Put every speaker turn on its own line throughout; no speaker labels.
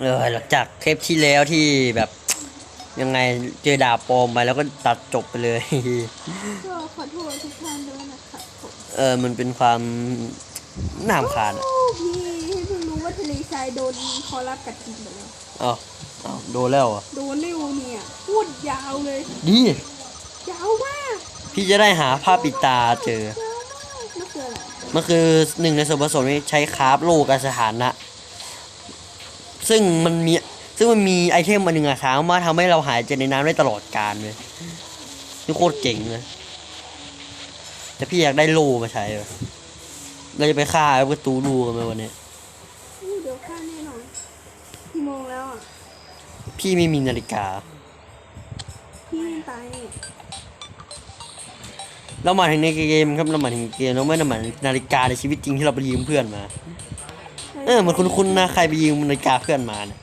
เออหลังจากเทปที่แล้วที่แบบยังไงเจอดาบปลอมไปแล้วก็ตัดจบไปเลย
ก็ขอโทษทุกท่านด้วยนะครับผม
เออมันเป็นความน่ารำคาญอะ
โอ้พี่ให้เพิ่งรู้ว่าทะเลทรายโดนคอรับกัดกินไปแล้ว
เอ้าเอ้าโดนแล้วเหรอะ
โดนเร็วเนี่ยพูดยาวเลย
ดี
ยาวมาก
พี่จะได้หาผ้าปิดตาเจอ
ยาวมากนั่นคืออะไร
มันคือหนึ่งในส่วนผสมที่ใช้คราฟโลกบสถานะ ซึ่งมันมีซึ่งมันมีไอเทมมาหนึ่งอะสามารถทำให้เราหายใจในน้ำได้ตลอดกาลเลยนี่โคตรเจ๋งเลยแต่พี่อยากได้โลมาใช้ว่ะเราจะไปฆ่าไอ้ประตูดูกันไหมวันนี้
อู้เดี๋ยวข้าแน่นอนกี่โมงแล้วอะ
พี่ไม่มีนาฬิกา
พี่ยังตายนี่
เรามาถึงในเกมครับเรามาถึงเกมเราไม่ได้มาถึงนาฬิกาในชีวิตจริงที่เราไปยืมเพื่อนมา เออมันคุ้นๆนะใครไปยืมนาฬิกาเพื่อนมาเนี่ย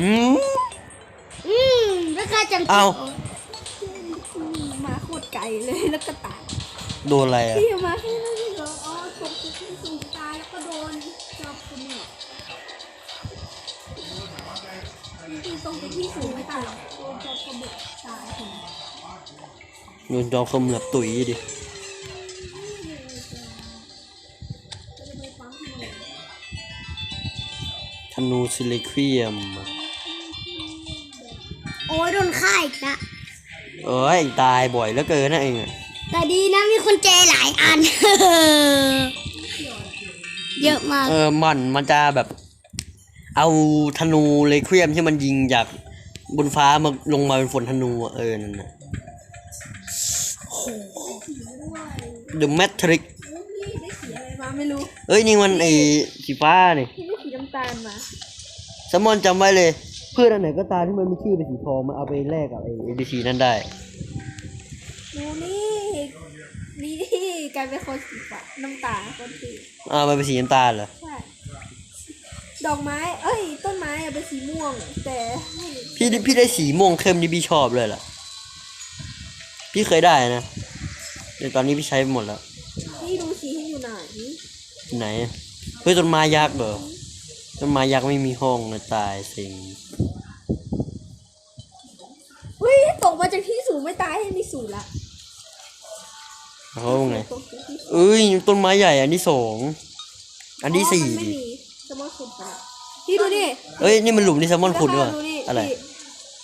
อืม
อืมแล้วก็จำ
เอา
มาโคตรไกลเลยแล้วก็ตาย
โดนอะไรอะ
พี่มาแค่นั้นเองเหรออ๋อตกจากที่สูงตายแล้วก็โดนจับคนเนี่ยพี่ตกจากที่สูงไม่ตายหรอกโดนจับกระเบิดตายคน
โดนจอมเขมือบตุ๋ยดิ นูซิลิควียม
โอ้ยโดนฆ่าอีกละ
เอ้ยตายบ่อยเหลือเกินนะเองอะ
แต่ดีนะมีคนเจหลายอัน เยอะมาก
เออมันมันจะแบบ เอาธนูเลควียมที่มันยิงจากบนฟ้ามาลงมาเป็นฝนธนูอะเออนั่นน่ะ The Matrix
พี่ได้สีอะไรมาไม่รู้
เอ้ยนี่มันไอสีฟ้านี่
พี่ได้สีน้ำตาลมา
สมอนจำไว้เลย เพื่อนอันไหนก็ตามที่มันมีชื่อเป็นสีทองมันเอาไปแลกกับไอเอบีซีนั่นได้
ดูนี่นี่กลายเป็นคนสีฟ้าน้ำตาลคนสี
อ่ามันเป็นสีน้ำตาลเหรอ
ใช่ดอกไม้ เอ้ย ต้นไม้อะเป็นสีม่วง แต่ให้
พี่ได้พี่ได้สีม่วงเข้มที่พี่ชอบเลยล่ะ พี่เคยได้นะแต่ตอนนี้พี่ใช้ไปหมดแล้ว
นี่ดูสีให้อยู่ไหน
ไหนเฮ้ยต้นไม้ยักษ์เหรอ ต้นไม้ยักษ์ไม่มีห้องนะตายสิง
เฮ้ยตกมาจากที่สูงไม่ตายให้มีสูงละ
เขาไง
ตกจากที่สูง
เอ้ยต้นไม้ใหญ่อันที่สองอันที่สี่
อ๋อมันไม่
ดิ
มีสมอลขุดไปละพี่ดูดิ
เอ้ยนี่มันหลุมที่แซลมอนขุดด้วย
ดูนี่
อะไร
พี่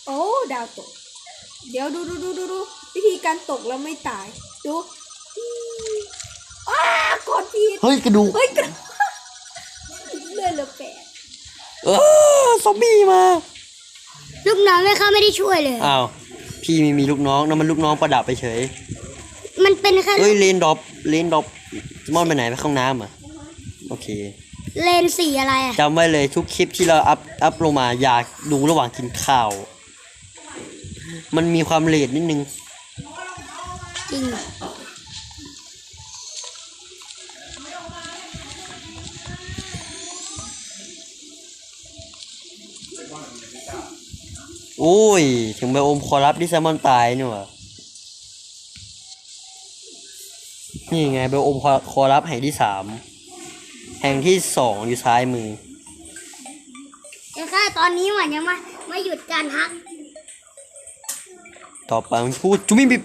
โอ้ดาวตก เดี๋ยวดูดูดูดูดูวิธีการตกแล้วไม่ตายดูอ้ากดผิด
เฮ้ยกระดูก
เฮ้ยกระเลื่อนเหลือแปด
เออซอมบี้มา
ลูกน้องแม่ข้าไม่ได้ช่วยเลย
อ้าว พี่ไม่มีลูกน้องนั่นมันลูกน้องประดับไปเฉย
มันเป็นแค่
เอ้ย เลนดรอปเลนดรอปมอนไปไหนไปเข้าห้องน้ำอะ โอเค
เลนสีอะไรอะ
จำไว้เลยทุกคลิปที่เราอัพอัพลงมาอยากดูระหว่างกินข้าว มันมีความเลทนิดนึง
จริง
โอ้ ย ถึงไบโอมคอรับที่แซลมอนตายนี่หว่านี่ไงไบโอมคอคอรับแห่งที่สามแห่งที่สองอยู่ซ้ายมือ
แต่แค่ตอนนี้หวันยังไม่ไม่หยุดการพัก
ต่อไปมันพูดจุ๊มิบิบ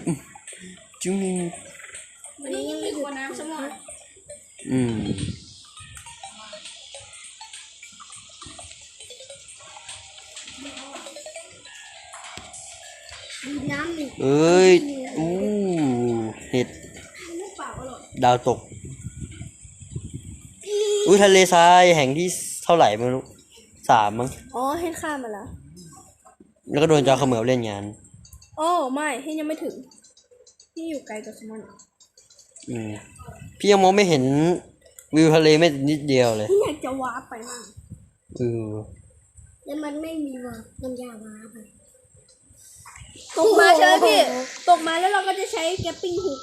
จุ๊มิบิบ
วันนี้ยังไม่หยุดน้ำสมอ
อืม เอ้ยอู้เห็ด ดาวตก อุ้ยทะเลทรายแห่งที่เท่าไหร่ไม่รู้สามมั้ง
อ๋อให้ข้ามมาแล้ว
แล้วก็โดนจอเขมือบเล่นงาน
โอ้ไม่ให้ยังไม่ถึง พี่อยู่ไกลกับสมอน
อืมพี่ยังมองไม่เห็นวิวทะเลไม่นิดเดียวเลย
พี่อยากจะวาร์ปไปมาก
เออ
แล้วมันไม่มีว่ามันยาวมาไป
ตกมาเชยพี่ ตกมาแล้วเราก็จะใช้แกปปิ้งฮุก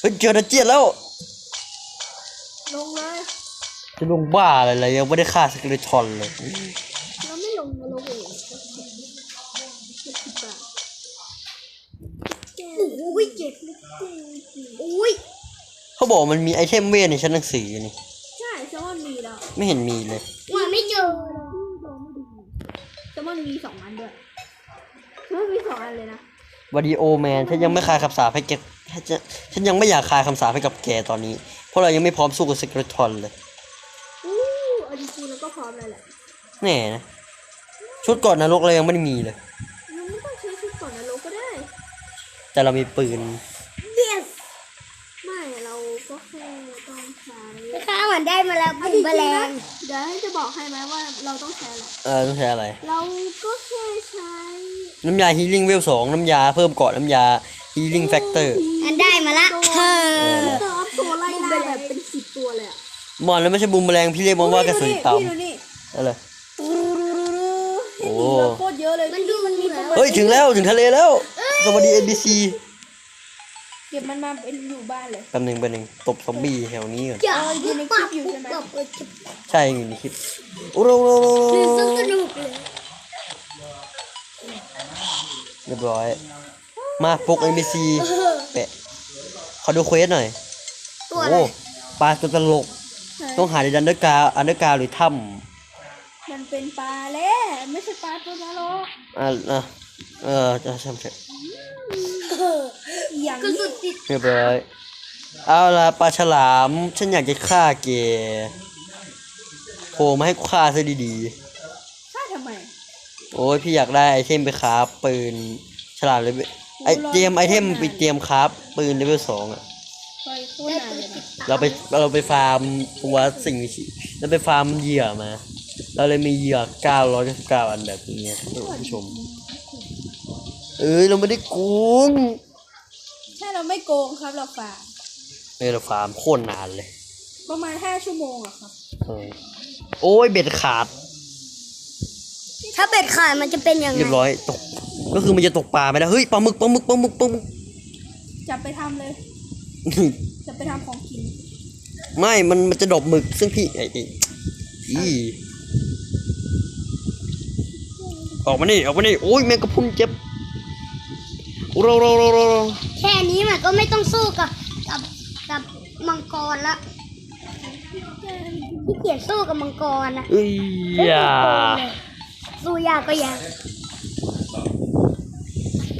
เฮ้ยเจอตะเจียนแล้ว
ลงเลย
จะลงบ้าอะไรเลยยังไม่ได้ฆ่าสเกเลทอนเลย
เราไม่ลงมาลงเองเจ็ดสิบบาท
โอ้ยเจ็บโอ้ย
เขาบอกมันมีไอเทมเวทในชั้นหนังสือนี่
ใช่
ไม่เห็นมีเลย
หว่าไม่เจ
มันมีสองอันเลยนะ
วดีโอแมนฉันยังไม่คายคำสาปให้แกฉันจะฉันยังไม่อยากคายคำสาปให้กับแกตอนนี้ เพราะเรายังไม่พร้อมสู้กับสกรทอนเลย
อู้เอาจริงๆแล้วก็พร้อมเลยแหละ
แน่นะชุดก่อนนรกเรายังไม่ได้มีเลย
เราไม่ต้องใช้ชุดก่อนนะเราก็ได้
แต่เรามีปืน
เดียส
ไม่เราก็แค่ต้องใช้
ข้าเหมือนได้มาแล้ว
เอา
ปุ่
จ
ม
ริง
แมล
ๆนะ
ง
เดี๋ยวให้จะบอกให้ไหมว่าเราต้องใช้อะไร
เออต้องใช้อะไร
เราก็แค่ใช้
น้ำยาฮีลิ่งเวลสองน้ำยาเพิ่มเกาะน้ำยาฮีลิ่งแฟกเตอร์
อันได้มาละเธอ
เติมตัวไล่ล่าแบบเป็นสิบตัวเลยอะ
มอนแล้วไม่ใช่บูมแมลงพี่เรียกมันว่ากระสุนเต่า
พี่ดูนี่
อะไร
โอ้
โอ้
โหโคตรเยอะเลย
มันดูมันเหมือน
เฮ้ยถึงแล้วถึงทะเลแล้วสวัสดี NBC
เก็บมันมาเป็นอยู่บ้านเลย
แป๊บหนึงแป๊บหนึงตบซอมบี้แถวนี้ก่อน
อย่าปุ๊บปั๊บปุ๊บปั๊บเออจะ
ใช่อยู่ในคลิปโอ้โห
คือสนุกเลย
เรียบร้อย มาปลุก NBC แปะขอดูเควสหน่อย
ตัวอะไร
โอ้ปลาตัวตลก ต้องหาในดันเดอร์กาอันเดอร์กาหรือถ้
มันเป็นปลาเล่ไม่ใช่ปลาตัวนรกำ
อะอะเออจะทำเถอะ
อย่าง
กระ
นี้
สุนติด
เรียบร้อยเอาละปลาฉลาม ฉันอยากจะฆ่าแกโผล่มาให้กูฆ่าซะดี
ฆ่าทำไม
ๆ โอ้ยพี่อยากได้ไอเทมไปคราฟปืนฉลามเลยไอเตรียมไอเทมไปเตรียมคราฟปืนเลเวลสองอะ
ไปโคตรนานเลยนะ
เราไปเราไปฟาร์มตัวสิ่งมีชีวิตเราไปฟาร์มเหยื่อมา เราเลยมีเหยื่อ 999 อันแบบนี้ครับท่านผู้ชม เอ้ยเราไม่ได้โกง
ใช่เราไม่โกงครับเราฝาก
เออเราฟาร์มโคตรนานเลย
ประมาณห้าชั่วโมงอะครับ
เออโอ้ยเบ็ดขาด
ถ้าเบ็ดขาดมันจะเป็นยังไง
เรียบร้อยตก ก็คือมันจะตกปลาไม่ได้เฮ้ยปลาหมึกปลาหมึกปลาหมึกปลาหมึก
จับไปทำเลยจะไปทำของกิน
ไม่มันมันจะดบหมึกซึ่งพี่ไอ้ไอ้อีออกมานี่ออกมานี่โอ้ยแมงกะพรุนเจ็บ โรโรโรโรโร
แค่นี้มันก็ไม่ต้องสู้กับกับกับมังกรละที่เกียจสู้กับมังกรนะ
เอ้ยอย่า
สู้ยากก็ยาก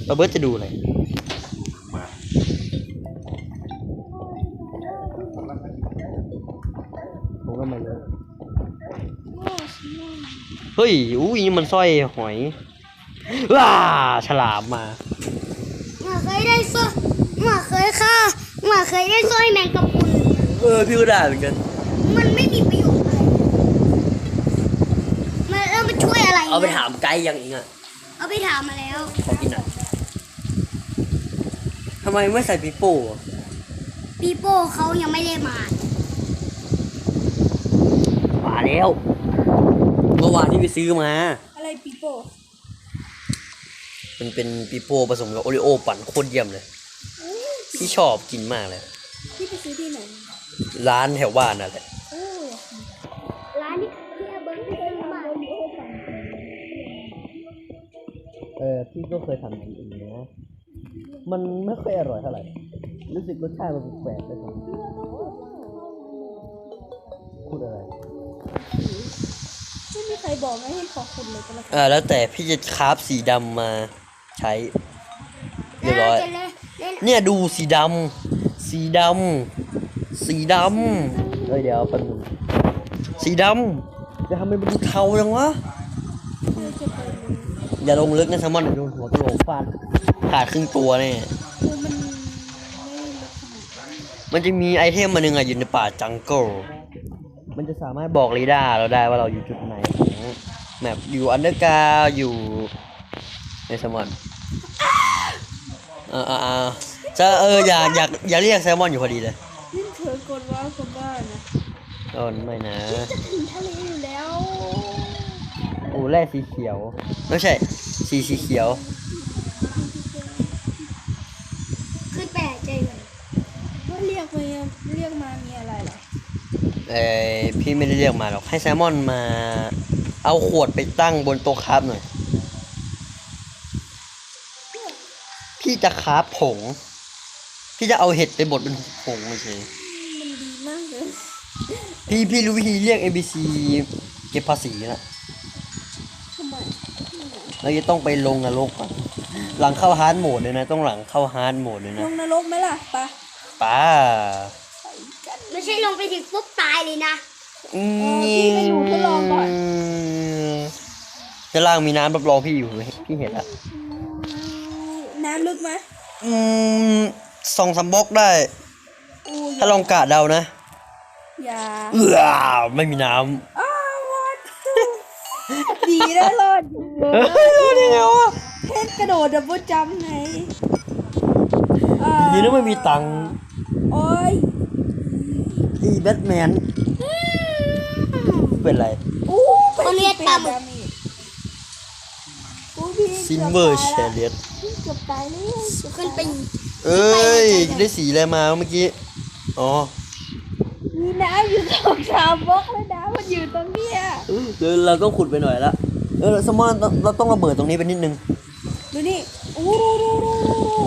เราเบิร์ตจะดูอะไรผมก็มาเยอะเฮ้ย อุ้ยนี่มันสร้อยหอยว้าฉลามมา
หมา เคยได้สู้หมาเคยฆ่าหมาเคยได้สร้อยแมงกะพรุน
เออพี่ก็ได้เหมือนกัน
มันไม่มีประโยชน์อะไรมันแล้วมันช่วยอะไร
เอาไป
นี่ย
ถามไกด์ยังเองอะ
เอาไปถามมาแล้ว
ขอกินหน่อยทำไมไม่ใส่ปีโป้อะ
ปีโป้เขายังไม่ได้มา
มาแล้วเมื่อวานที่ไปซื้อมา
อะไรปีโป้
มันเป็นปีโป้ผสมกับโอริโอปั่นโคตรเยี่ยมเลย พี่ชอบกินมากเลย
พี่ไปซื้อที่ไหน
ร้านแถวบ้านนั่นแหละ
โอ้
ร้านที่ที่เบิ้งที่ซื้อมา
เออพี่ก็เคยทำกินเองนะมันไม่ค่อยอร่อยเท่าไหร่ รู้สึกรสชาติมันแปลกๆไปหน่อยพูดอะไร
ไม่มีใครบอกไม่ให้ขอบคุณเลยก็แล้วกัน
อ่าแล้วแต่พี่จะคราฟสีดำมา ใช้เรียบร้อย
จะเล่นเล่น
เนี่ยดูสีดำสีดำสีดำเฮ้ยเดี๋ยวแป๊บนึงสีดำจะทำให้มันดูเทาจังวะ
เพื่อจะไปเลย
อย่าลงลึกนะแซลมอนเดี๋ยวโดนหัวกะโหลกฟาดขาดครึ่งตัวเนี่ย
คือมันไม่ลึกขนาดนั้น
มันจะมีไอเทมมาหนึ่งอะอยู่ในป่าจังเกิลมันจะสามารถบอกเรดาร์เราได้ว่าเราอยู่จุดไหนของแมปอยู่อันเดอร์กาอยู่ในแซลมอน อ่าอ่าอ่าจะเอออยากอยากอยากเรียกแซลมอนอยู่พอดีเลย
นี่เธอกดว้าวคนบ้านะ
โอ้ไม่นะ
จะถึงทะเลอยู่แล้ว
โอ้แร่สีเขียว ไม่ใช่ สีสีเขียว
ขึ้นแปลกใจเลย
ว่าเรียกมาเรียกมามีอะไรเหรอ
เอ้ยพี่ไม่ได้เรียกมาหรอก ให้แซลมอนมา เอาขวดไปตั้งบนโต๊ะคราฟหน่อย พี่จะคราฟผง พี่จะเอาเห็ดไปบดเป็นผงไม่ใช่
มันดีมากเลย
พี่พี่รู้วิธีเรียก ABC เก็บภาษีนะ
ทำไม
เราจะต้องไปลงนรกก่อนหลังเข้าฮาร์ดโหมดเลยนะ ต้องหลังเข้าฮาร์ดโหมดเลย
ล
นะ
งนรกไหมล่ะไปะ
ป้า
ไม่ใช่ลงไปถึงปุ๊บตายเลยนะ
อืม
พี่ไปอยู่ทดลองก่อน
ด้านล่างมีน้ำรับรองพี่อยู่ไหมพี่เห็นแล้ว
น้ำลึกไหม
อืมสองสามบล็อกได้
อู้ย
ถ้าลองกะเดานะ
อย่า
เอือไม่มีน้
อ้าววัดดีได้รอดอยู่ำ
เฮ้ยรอดได้ไงวะ
เทนกระโดดดับเบิลจัมป์ไงอ่า
ดีนะไม่มีตังค์
โอ้ย
อีแบทแมนเป็นไร
อู้ไป
คนเรียก
สิบ
ตาม
ดาเมจอู้พี่
ซินเวอร์เช
กืบตาย
เลีย
แล้วพี่ เกือบตายแล้ว
ขึ้นไป
เอ้ย ได้สีอะไรมาเมื่อกี้ อ๋อ
มีน้ำอยู่สองสามบล็อกเลยนะมันอยู่ตรงเนี้ย
เดี๋ยวเราต้องขุดไปหน่อยละ เออสมมติเราเราต้องระเบิดตรงนี้ไปนิดนึง
ดูนี่อู้รูรูรูรูรู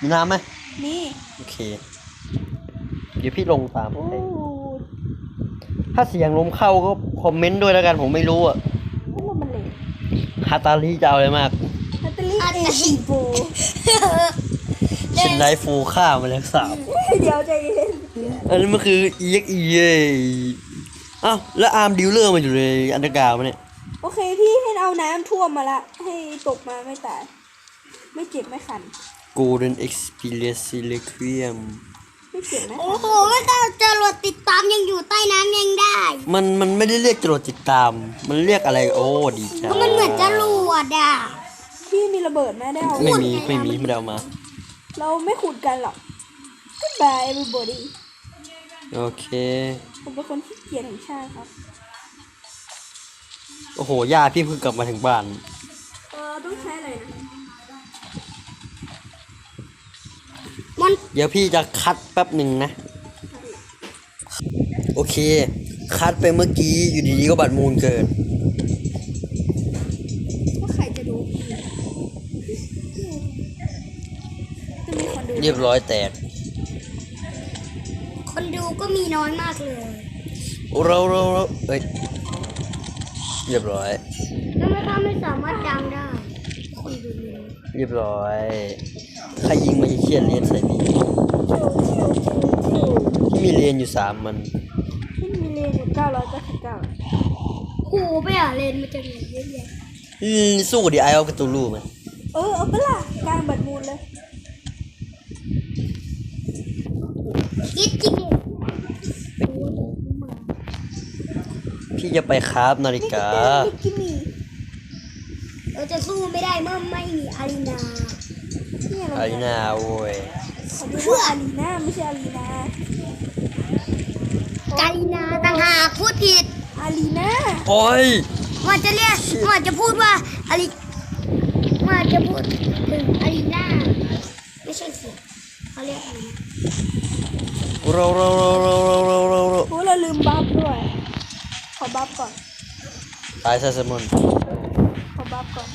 มีน้ำไหม
นี่
โอเค เดี๋ยวพี่ลงตาม
อู้
ไปถ้าเสียงลมเข้าก็คอมเมนต์ด้วยแล้วกันผมไม่รู้อะ
ให้ลมมันเหลว
ฮาตาลีจะเอาอะไรมาก
ฮัตเตอรี่เอซีโฟ
เชนไดฟูฆ่ามาแล้วสาม
เดี๋ยวใจเย็น
อันนี้มันคือ EXE เย้ยอ้าวแล้วอาร์มดิวเลอร์มาอยู่ในอันดรกราวด์มาเนี่ย
โอเคพี่ให้เอาน้ำท่วมมาละ ให้ตกมาไม่ตาย ไม่เจ็บไม่คัน
Golden Experience Requiem
ไม่เจ็บไม่
โอ้
คัน
โหไม่ต้องจรวดติดตามยังอยู่ใต้น้ำยังได้
มันมันไม่ได้เรียกจรวดติดตาม มันเรียกอะไรโอ้ดีจัง
เพราะมันเหมือนจรวดอะ
พี่มีระเบิดไหมได้เอา
ไม่มีไม่มีไม่ได้เอามา
เราไม่ขุดกันหรอก Goodbye everybody
โอเค
ผมเป็นคนขี้เกียจแห่งชาติครับ
โอ้โหย่าพี่เพิ่งกลับมาถึงบ้าน
เออต้องใช้อะไรนะ
มัน
เดี๋ยวพี่จะคัดแป๊บหนึ่งนะ โอเค คัดไปเมื่อกี้อยู่ดีๆก็บัตรมูลเกิด
ว่าใครจะดูพี่จะมีคนดู
เรียบร้อยแตก
คนดูก็มีน้อยมากเลย
เราเราเราเอ้ยเรียบร้อย
แล้วไม่ถ้าไม่สามารถดังได้คนดูมีน้อย
เรียบร้อยใค รยิงมาเชียนเรียนใส่พี่ที่มีเรียนอยู่สามมัน
ที่มีเลนอยู่เก้าร้อยเก้าสิบเก้า
โหไปอะเลนมาจากไหนเยอะแยะ
อืมสู้กับดีไอเอากระตูรูไหม
เออเอาไปละกลางบัตรมูลเลย
คิดจริง
พี่จะไปคราฟนาฬิกา
มิกกี้มี
เราจะสู้ไม่ได้เมื่อไม่มีอารีนา
เนี่ยเรา
อารีนาโว้ย
เขาเรียกว่าอารีนาไม่ใช่อารีนา
การีนาต่างหากพูดผิด
อารีนา
โอ้ย
มันจะเรียกมันจะพูดว่าอารีมันจะพูดถึงอารีนาไม่ใช่สิเขาเรียกอะไรนะ
เราเราเราเราเราเราเราเรา
โอ้เราลืมบัฟด้วย ขอบัฟก่อน
ตายซะสมอน
ขอบัฟก่อน